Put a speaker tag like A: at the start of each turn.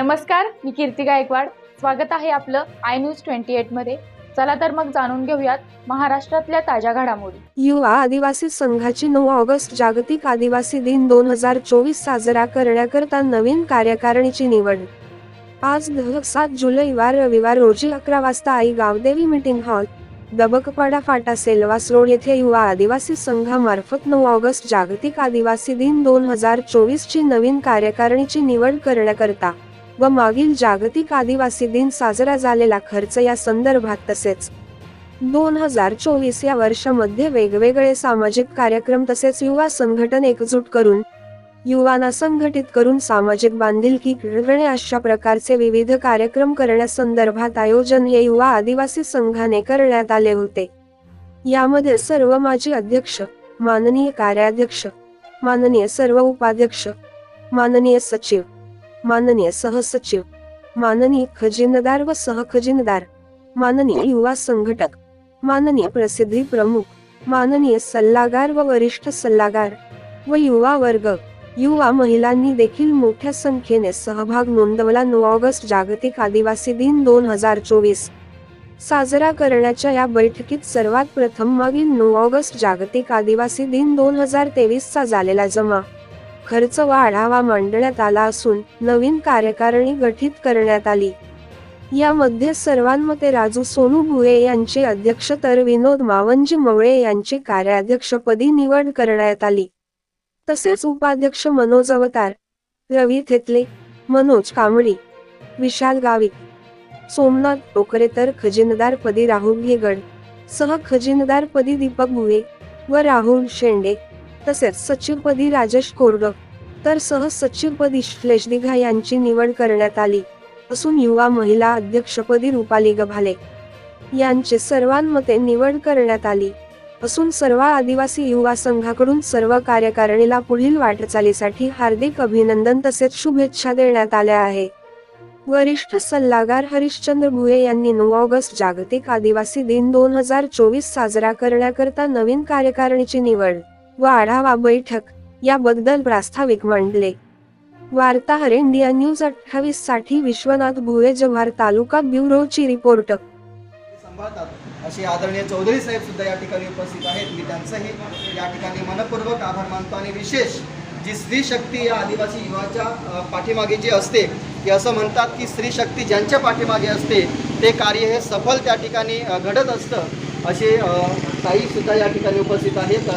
A: नमस्कार मी कीर्ती गायकवाड. स्वागत आहे आपलं आय न्यूज ट्वेंटी एटमध्ये चला तर मग जाणून घेऊयात महाराष्ट्रातल्या ताज्या घडामोडी.
B: युवा आदिवासी संघाची नऊ ऑगस्ट जागतिक आदिवासी दिन दोन हजार चोवीस साजरा करण्याकरता नवीन कार्यकारिणीची निवड. आज सात जुलै वार रविवार रोजी अकरा वाजता आई गावदेवी मीटिंग हॉल दबकपाडा फाटा सेलवास रोड येथे युवा आदिवासी संघामार्फत नऊ ऑगस्ट जागतिक आदिवासी दिन दोन हजार चोवीस ची नवीन कार्यकारिणीची निवड करण्याकरता व मागील जागतिक आदिवासी दिन साजरा झालेला खर्च या संदर्भात तसेच दोन हजार चोवीस या वर्षामध्ये वेगवेगळे सामाजिक कार्यक्रम तसेच युवा संघटन एकजूट करून युवांना संघटित करून सामाजिक बांधिलकी घडवणे अशा प्रकारचे विविध कार्यक्रम करण्यासंदर्भात आयोजन हे युवा आदिवासी संघाने करण्यात आले होते. यामध्ये सर्व माजी अध्यक्ष माननीय कार्याध्यक्ष माननीय सर्व उपाध्यक्ष माननीय सचिव माननीय सहसचिव माननीय खजिनदार व सहखजिनदार माननीय युवा संघटक माननीय प्रसिद्धी प्रमुख माननीय सल्लागार व वरिष्ठ सल्लागार व युवा वर्ग युवा महिलांनी देखील मोठ्या संख्येने सहभाग नोंदवला. नऊ ऑगस्ट जागतिक आदिवासी दिन दोन हजार चोवीस. साजरा करण्याच्या या बैठकीत सर्वात प्रथम मागील नऊ ऑगस्ट जागतिक आदिवासी दिन दोन हजार तेवीसचा झालेला जमा खर्च व आढावा मांडण्यात आला असून नवीन कार्यकारिणी गठीत करण्यात आली. यामध्ये सर्वांमते राजू सोनू भुये यांचे अध्यक्ष तर विनोद मावंजी मवळे यांचे कार्याध्यक्षपदी निवड करण्यात आली. तसेच उपाध्यक्ष मनोज अवतार रवी थेतले मनोज कांबळी विशाल गावित सोमनाथ टोकरे तर खजिनदारपदी राहुल घेगड सह खजिनदार पदी दीपक भुये व राहुल शेंडे तसेच सचिवपदी राजेश कोरड. तर सहसचिवपदी श्लेष दिघा यांची निवड करण्यात आली. असून युवा महिला अध्यक्षपदी रुपाली गभाले यांचे सर्वांमते निवड करण्यात आली. असून सर्व आदिवासी युवा संघाकडून सर्व कार्यकारिणीला पुढील वाटचालीसाठी हार्दिक अभिनंदन तसेच शुभेच्छा देण्यात आल्या आहे. वरिष्ठ सल्लागार हरिश्चंद्र भुये यांनी नऊ ऑगस्ट जागतिक आदिवासी दिन दोन हजार चोवीस साजरा करण्याकरता नवीन कार्यकारिणीची निवड व आढावा बैठक याबद्दल प्रास्ताविक मांडले. वार्ताहर इंडिया न्यूज अठ्ठावीससाठी विश्वनाथ भुवे जव्हार तालुका ब्युरोची रिपोर्ट.
C: सांभाळतात असे आदरणीय चौधरी साहेब सुद्धा या ठिकाणी उपस्थित आहेत. मी त्यांचंही या ठिकाणी मनपूर्वक आभार मानतो आणि विशेष जी स्त्री शक्ती या आदिवासी युवाच्या पाठीमागे जी असते की असं म्हणतात की स्त्री शक्ती ज्यांच्या पाठीमागे असते ते कार्य हे सफल त्या ठिकाणी घडत असतं असे ताईसुद्धा सुद्धा या ठिकाणी उपस्थित आहेत.